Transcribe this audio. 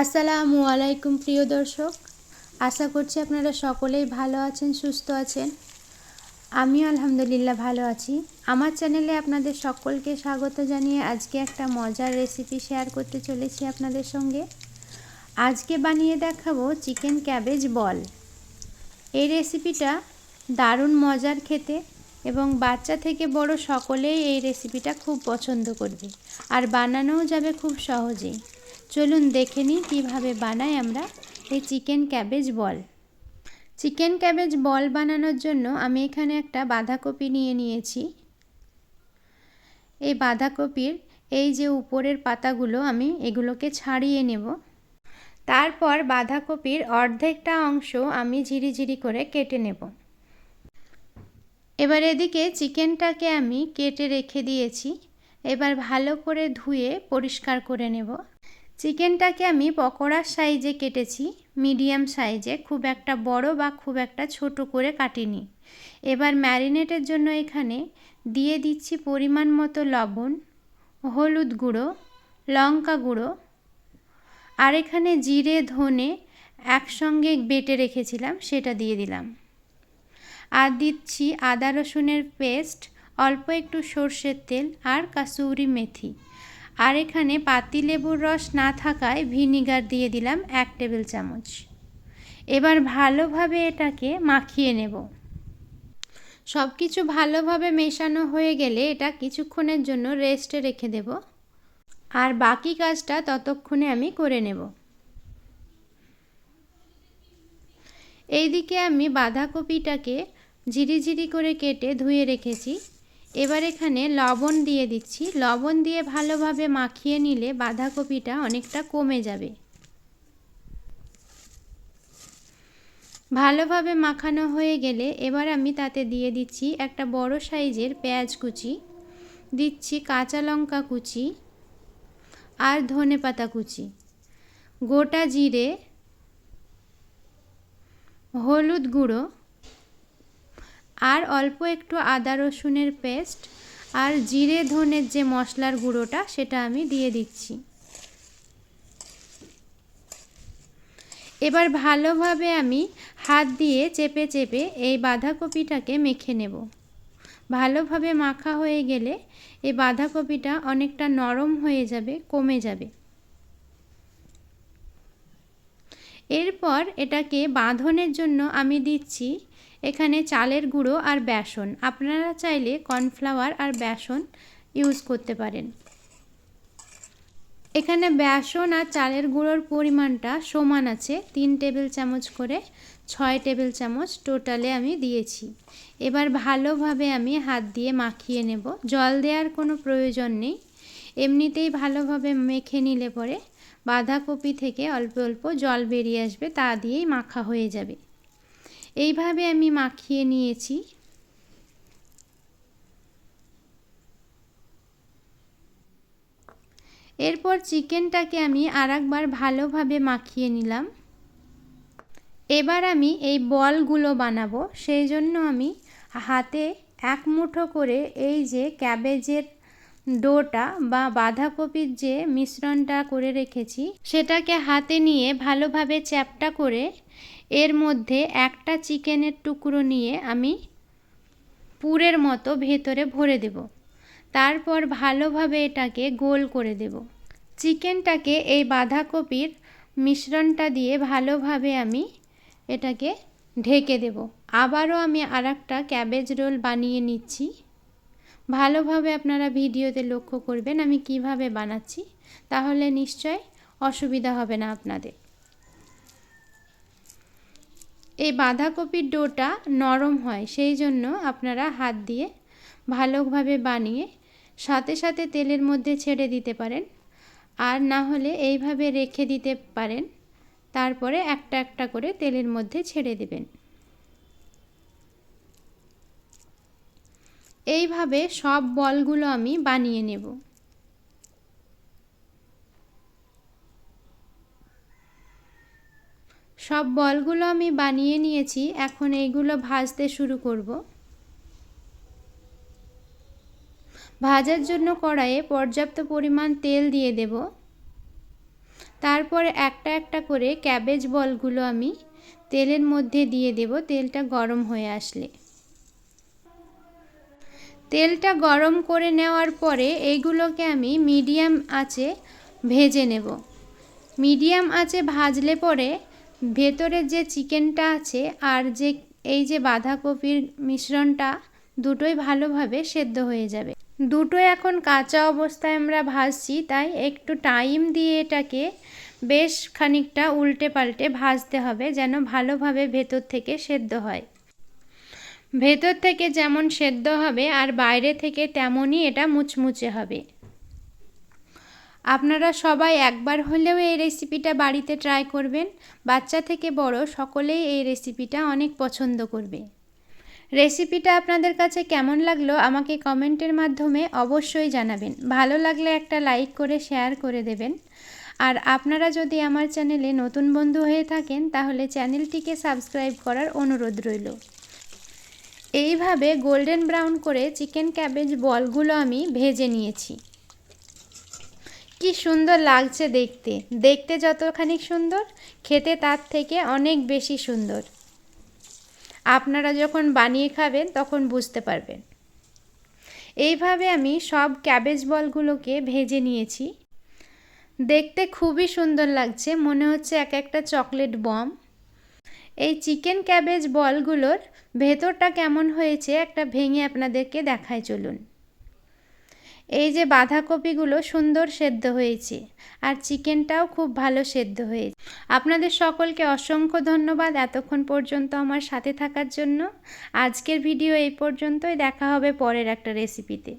আসসালামু আলাইকুম, প্রিয় দর্শক। আশা করছি আপনারা সকলেই ভালো আছেন, সুস্থ আছেন। আমিও আলহামদুলিল্লাহ ভালো আছি। আমার চ্যানেলে আপনাদের সকলকে স্বাগত জানিয়ে আজকে একটা মজার রেসিপি শেয়ার করতে চলেছি আপনাদের সঙ্গে। আজকে বানিয়ে দেখাবো চিকেন ক্যাবেজ বল। এই রেসিপিটা দারুণ মজার খেতে এবং বাচ্চা থেকে বড় সকলেই এই রেসিপিটা খুব পছন্দ করবে। আর বানানোও যাবে খুব সহজেই। চলুন দেখে নিই কীভাবে বানাই আমরা এই chicken cabbage ball. Chicken cabbage ball বানানোর জন্য আমি এখানে একটা বাঁধাকপি নিয়ে নিয়েছি। এই বাঁধাকপির এই যে উপরের পাতাগুলো আমি এগুলোকে ছাড়িয়ে নেব। তারপর বাঁধাকপির অর্ধেকটা অংশ আমি ঝিরিঝিরি করে কেটে নেব। এবার এদিকে চিকেনটাকে আমি কেটে রেখে দিয়েছি। এবার ভালো করে ধুয়ে পরিষ্কার করে নেব। চিকেনটাকে আমি পকোড়ার সাইজে কেটেছি, মিডিয়াম সাইজে, খুব একটা বড় বা খুব একটা ছোট করে কাটিনি। এবার ম্যারিনেটের জন্য এখানে দিয়ে দিচ্ছি পরিমাণ মতো লবণ, হলুদ গুঁড়ো, লঙ্কা গুঁড়ো, আর এখানে জিরে, ধনে একসঙ্গে বেটে রেখেছিলাম, সেটা দিয়ে দিলাম। আর দিচ্ছি আদা রসুনের পেস্ট, অল্প একটু সর্ষের তেল আর কাসুরি মেথি। আর এখানে পাতিলেবুর রস না থাকায় ভিনিগার দিয়ে দিলাম এক টেবিল চামচ। এবার ভালোভাবে এটাকে মাখিয়ে নেব। সব কিছু ভালোভাবে মেশানো হয়ে গেলে এটা কিছুক্ষণের জন্য রেস্টে রেখে দেব। আর বাকি কাজটা ততক্ষণে আমি করে নেব। এইদিকে আমি বাঁধাকপিটাকে ঝিরিঝিরি করে কেটে ধুয়ে রেখেছি। এবার এখানে লবণ দিয়ে দিচ্ছি। লবণ দিয়ে ভালোভাবে মাখিয়ে নিলে বাঁধাকপিটা অনেকটা কমে যাবে। ভালোভাবে মাখানো হয়ে গেলে এবার আমি তাতে দিয়ে দিচ্ছি একটা বড় সাইজের পেঁয়াজ কুচি, দিচ্ছি কাঁচা লঙ্কা কুচি আর ধনে পাতা কুচি। গোটা জিরে, হলুদ গুঁড়ো আর অল্প একটু আদা রসুনের পেস্ট আর জিরে ধনের যে মশলার গুঁড়োটা, সেটা আমি দিয়ে দিচ্ছি। এবার ভালোভাবে আমি হাত দিয়ে চেপে চেপে এই বাঁধাকপিটাকে মেখে নেব। ভালোভাবে মাখা হয়ে গেলে এই বাঁধাকপিটা অনেকটা নরম হয়ে যাবে, কমে যাবে। এরপর এটাকে বাঁধনের জন্য আমি দিচ্ছি এখানে চালের গুঁড়ো আর বেসন। আপনারা চাইলে কর্নফ্লাওয়ার আর বেসন ইউজ করতে পারেন। এখানে বেসন আর চালের গুঁড়োর পরিমাণটা সমান আছে। তিন টেবিল চামচ করে ছয় টেবিল চামচ টোটালে আমি দিয়েছি। এবার ভালোভাবে আমি হাত দিয়ে মাখিয়ে নেব। জল দেওয়ার কোনো প্রয়োজন নেই। এমনিতেই ভালোভাবে মেখে নিলে পরে বাঁধাকপি থেকে অল্প অল্প জল বেরিয়ে আসবে, তা দিয়েই মাখা হয়ে যাবে। এইভাবে আমি মাখিয়ে নিয়েছি। এরপর চিকেনটাকে আমি আর একবার ভালোভাবে মাখিয়ে নিলাম। এবার আমি এই বলগুলো বানাবো, সেই জন্য আমি হাতে এক মুঠো করে এই যে ক্যাবেজের ডোটা বা বাঁধাকপির যে মিশ্রণটা করে রেখেছি, সেটাকে হাতে নিয়ে ভালোভাবে চ্যাপটা করে এর মধ্যে একটা চিকেনের টুকরো নিয়ে আমি পুরের মতো ভেতরে ভরে দেব। তারপর ভালোভাবে এটাকে গোল করে দেব। চিকেনটাকে এই বাঁধাকপির মিশ্রণটা দিয়ে ভালোভাবে আমি এটাকে ঢেকে দেব। আবারও আমি আর একটা ক্যাবেজ রোল বানিয়ে নিচ্ছি। ভালোভাবে আপনারা ভিডিওতে লক্ষ্য করবেন আমি কীভাবে বানাচ্ছি, তাহলে নিশ্চয় অসুবিধা হবে না আপনাদের। এই বাঁধাকপির ডোটা নরম হয়, সেই জন্য আপনারা হাত দিয়ে ভালোভাবে বানিয়ে সাথে সাথে তেলের মধ্যে ছেড়ে দিতে পারেন। আর না হলে এইভাবে রেখে দিতে পারেন। তারপরে একটা একটা করে তেলের মধ্যে ছেড়ে দেবেন। এইভাবে সব বলগুলো আমি বানিয়ে নেব। সব বলগুলো আমি বানিয়ে নিয়েছি, এখন এইগুলো ভাজতে শুরু করব। ভাজার জন্য কড়াইয়ে পর্যাপ্ত পরিমাণ তেল দিয়ে দেব। তারপরে একটা একটা করে ক্যাবেজ বলগুলো আমি তেলের মধ্যে দিয়ে দেব, তেলটা গরম হয়ে আসলে। তেলটা গরম করে নেওয়ার পরে এইগুলোকে আমি মিডিয়াম আঁচে ভেজে নেব। মিডিয়াম আঁচে ভাজলে পরে ভেতরের যে চিকেনটা আছে আর যে এই যে বাঁধাকপির মিশ্রণটা, দুটোই ভালোভাবে সেদ্ধ হয়ে যাবে। দুটো এখন কাঁচা অবস্থায় আমরা ভাজছি, তাই একটু টাইম দিয়ে এটাকে বেশ খানিকটা উল্টে পাল্টে ভাজতে হবে যেন ভালোভাবে ভেতর থেকে সেদ্ধ হয়। ভেতর থেকে যেমন সেদ্ধ হবে আর বাইরে থেকে তেমনই এটা মুচমুচে হবে। আপনারা সবাই একবার হলেও এই রেসিপিটা বাড়িতে ট্রাই করবেন। বাচ্চা থেকে বড় সকলেই এই রেসিপিটা অনেক পছন্দ করবে। রেসিপিটা আপনাদের কাছে কেমন লাগল আমাকে কমেন্টের মাধ্যমে অবশ্যই জানাবেন। ভালো লাগলে একটা লাইক করে শেয়ার করে দেবেন। আর আপনারা যদি আমার চ্যানেলে নতুন বন্ধু হয়ে থাকেন, তাহলে চ্যানেলটিকে সাবস্ক্রাইব করার অনুরোধ রইল। এইভাবে গোল্ডেন ব্রাউন করে চিকেন ক্যাবেজ বলগুলো আমি ভেজে নিয়েছি। কি সুন্দর লাগছে দেখতে। দেখতে যতখানি সুন্দর, খেতে তার থেকে অনেক বেশি সুন্দর। আপনারা যখন বানিয়ে খাবেন, তখন বুঝতে পারবেন। এইভাবে আমি সব ক্যাবেজ বলগুলোকে ভেজে নিয়েছি। দেখতে খুবই সুন্দর লাগছে, মনে হচ্ছে এক একটা চকলেট বম। এই চিকেন ক্যাবেজ বলগুলোর ভেতরটা কেমন হয়েছে, একটা ভেঙে আপনাদেরকে দেখায় চলুন। এই যে বাঁধাকপিগুলো সুন্দর সেদ্ধ হয়েছে আর চিকেনটাও খুব ভালো সেদ্ধ হয়েছে। আপনাদের সকলকে অসংখ্য ধন্যবাদ এতক্ষণ পর্যন্ত আমার সাথে থাকার জন্য। আজকের ভিডিও এই পর্যন্তই। দেখা হবে পরের একটা রেসিপিতে